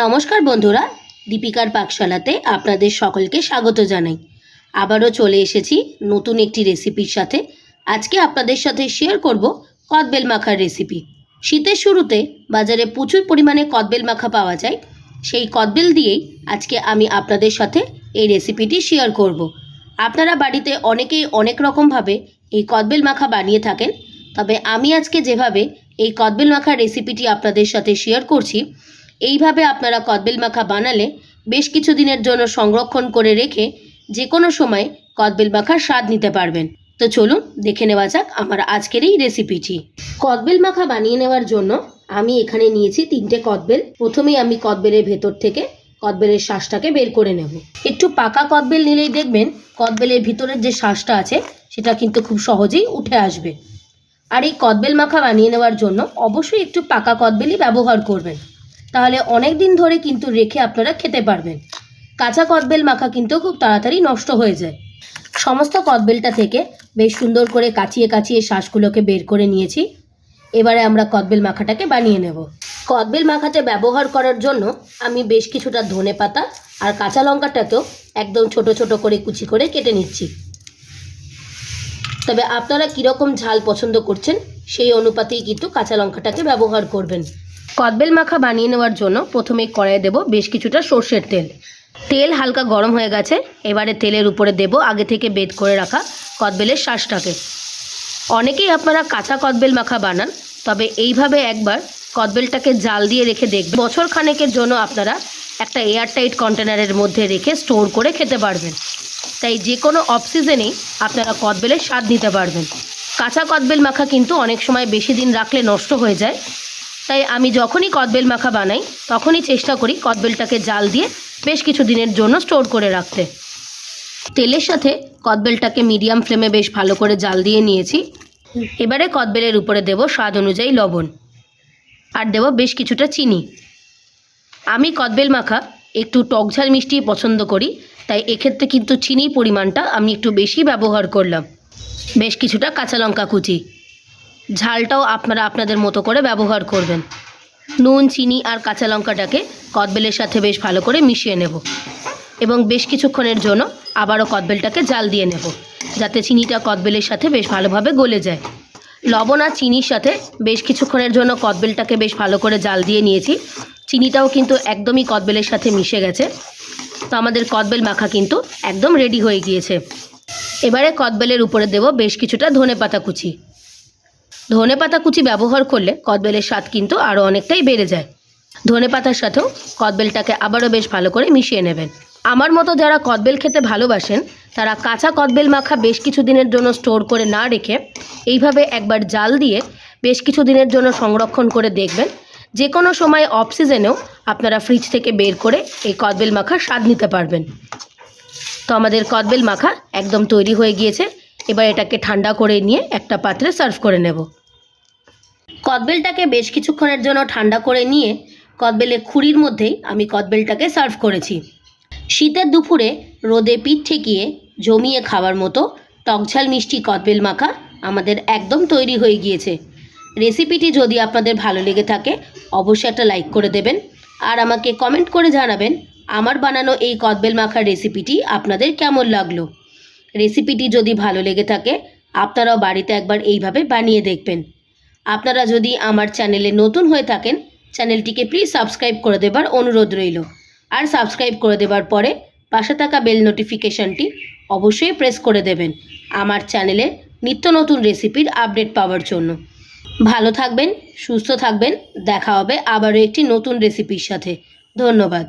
নমস্কার বন্ধুরা, দীপিকার পাকশালাতে আপনাদের সকলকে স্বাগত জানাই। আবারও চলে এসেছি নতুন একটি রেসিপির সাথে। আজকে আপনাদের সাথে শেয়ার করব কদবেল মাখার রেসিপি শীতের শুরুতে বাজারে প্রচুর পরিমাণে কদবেল মাখা পাওয়া যায়। সেই কদবেল দিয়েই আজকে আমি আপনাদের সাথে এই রেসিপিটি শেয়ার করব। আপনারা বাড়িতে অনেকেই অনেক রকমভাবে এই কদবেল মাখা বানিয়ে থাকেন। তবে আমি আজকে যেভাবে এই কদবেল মাখার রেসিপিটি আপনাদের সাথে শেয়ার করছি এইভাবে আপনারা কদবেল মাখা বানালে বেশ কিছু দিনের জন্য সংরক্ষণ করে রেখে যে কোনো সময় কদবেল মাখার স্বাদ নিতে পারবেন। তো চলুন দেখে নেওয়া যাক আমার আজকের এই রেসিপিটি। কদবেল মাখা বানিয়ে নেওয়ার জন্য আমি এখানে নিয়েছি তিনটে কদবেল। প্রথমেই আমি কদবেলের ভেতর থেকে কদবেলের শ্বাসটাকে বের করে নেব। একটু পাকা কদবেল নিলেই দেখবেন কদবেলের ভিতরের যে শ্বাসটা আছে, সেটা কিন্তু খুব সহজেই উঠে আসবে। আর এই কদবেল মাখা বানিয়ে নেওয়ার জন্য অবশ্যই একটু পাকা কদবেলই ব্যবহার করবেন। তাহলে অনেক দিন ধরে কিন্তু রেখে আপনারা খেতে পারবেন। কাঁচা কদবেল মাখা কিন্তু খুব তাড়াতাড়ি নষ্ট হয়ে যায়। সমস্ত কদবেলটা থেকে বেশ সুন্দর করে কাচিয়ে কাচিয়ে শ্বাসগুলোকে বের করে নিয়েছি। এবারে আমরা কদবেল মাখাটাকে বানিয়ে নেব। কদবেল মাখাতে ব্যবহার করার জন্য আমি বেশ কিছুটা ধনে পাতা আর কাঁচা লঙ্কাটাকেও একদম ছোট ছোট করে কুচি করে কেটে নিচ্ছি। তবে আপনারা কীরকম ঝাল পছন্দ করছেন সেই অনুপাতেই কিন্তু কাঁচা লঙ্কাটাকে ব্যবহার করবেন। কদবেল মাখা বানিয়ে নেওয়ার জন্য প্রথমে কড়াইয়ে দেব বেশ কিছুটা সর্ষের তেল। তেল হালকা গরম হয়ে গেছে। এবারে তেলের উপরে দেব আগে থেকে বেদ করে রাখা কদবেলের শ্বাসটাকে অনেকেই আপনারা কাঁচা কদবেল মাখা বানান, তবে এইভাবে একবার কদবেলটাকে জাল দিয়ে রেখে দেখবেন। বছর খানেকের জন্য আপনারা একটা এয়ারটাইট কন্টেনারের মধ্যে রেখে স্টোর করে খেতে পারবেন। তাই যে কোনো অফ সিজনেই আপনারা কদবেলের স্বাদ নিতে পারবেন। কাঁচা কদবেল মাখা কিন্তু অনেক সময় বেশি দিন রাখলে নষ্ট হয়ে যায়। তাই আমি যখনই কদবেল মাখা বানাই, তখনই চেষ্টা করি কদবেলটাকে জাল দিয়ে বেশ কিছু দিনের জন্য স্টোর করে রাখতে। তেলের সাথে কদবেলটাকে মিডিয়াম ফ্লেমে বেশ ভালো করে জাল দিয়ে নিয়েছি। এবারে কদবেলের উপরে দেব স্বাদ অনুযায়ী লবণ। আর দেব বেশ কিছুটা চিনি। আমি কদবেল মাখা একটু টকঝাল মিষ্টি পছন্দ করি, তাই এক্ষেত্রে কিন্তু চিনির পরিমাণটা আমি একটু বেশি ব্যবহার করলাম। বেশ কিছুটা কাঁচা লঙ্কা কুচি। ঝালটাও আপনারা আপনাদের মতো করে ব্যবহার করবেন। নুন, চিনি আর কাঁচা লঙ্কাটাকে কদবেলের সাথে বেশ ভালো করে মিশিয়ে নেব। এবং বেশ কিছুক্ষণের জন্য আবারও কদবেলটাকে জাল দিয়ে নেব, যাতে চিনিটা কদবেলের সাথে বেশ ভালোভাবে গলে যায়। লবণ আর চিনির সাথে বেশ কিছুক্ষণের জন্য কদবেলটাকে বেশ ভালো করে জাল দিয়ে নিয়েছি। চিনিটাও কিন্তু একদমই কদবেলের সাথে মিশে গেছে। তো আমাদের কদবেল মাখা কিন্তু একদম রেডি হয়ে গিয়েছে। এবারে কদবেলের উপরে দেব বেশ কিছুটা ধনে পাতা কুচি। ধনে পাতা কুচি ব্যবহার করলে কদবেলের স্বাদ কিন্তু আরও অনেকটাই বেড়ে যায়। ধনে পাতার সাথেও কদবেলটাকে আবারও বেশ ভালো করে মিশিয়ে নেবেন। আমার মতো যারা কদবেল খেতে ভালোবাসেন, তারা কাঁচা কদবেল মাখা বেশ কিছু দিনের জন্য স্টোর করে না রেখে এইভাবে একবার জাল দিয়ে বেশ কিছু দিনের জন্য সংরক্ষণ করে দেখবেন। যে কোনো সময় অফ সিজনেও আপনারা ফ্রিজ থেকে বের করে এই কদবেল মাখার স্বাদ নিতে পারবেন। তো আমাদের কদবেল মাখা একদম তৈরি হয়ে গিয়েছে। এবার এটাকে ঠান্ডা করে নিয়ে একটা পাত্রে সার্ভ করে নেব। কদবেলটাকে বেশ কিছুক্ষণের জন্য ঠান্ডা করে নিয়ে কদবেলের খুঁড়ির মধ্যেই আমি কদবেলটাকে সার্ভ করেছি। শীতের দুপুরে রোদে পিঠ ঠেকিয়ে জমিয়ে খাওয়ার মতো টকঝাল মিষ্টি কদবেল মাখা আমাদের একদম তৈরি হয়ে গিয়েছে। রেসিপিটি যদি আপনাদের ভালো লেগে থাকে, অবশ্যই একটা লাইক করে দেবেন আর আমাকে কমেন্ট করে জানাবেন আমার বানানো এই কদবেল মাখার রেসিপিটি আপনাদের কেমন লাগল। রেসিপিটি যদি ভালো লেগে থাকে, আপনারাও বাড়িতে একবার এইভাবে বানিয়ে দেখবেন। আপনারা যদি আমার চ্যানেলে নতুন হয়ে থাকেন, চ্যানেলটিকে প্লিজ সাবস্ক্রাইব করে দেবার অনুরোধ রইল। আর সাবস্ক্রাইব করে দেবার পরে পাশে থাকা বেল নোটিফিকেশনটি অবশ্যই প্রেস করে দেবেন আমার চ্যানেলে নিত্য নতুন রেসিপির আপডেট পাওয়ার জন্য। ভালো থাকবেন, সুস্থ থাকবেন, দেখা হবে আবারও একটি নতুন রেসিপির সাথে। ধন্যবাদ।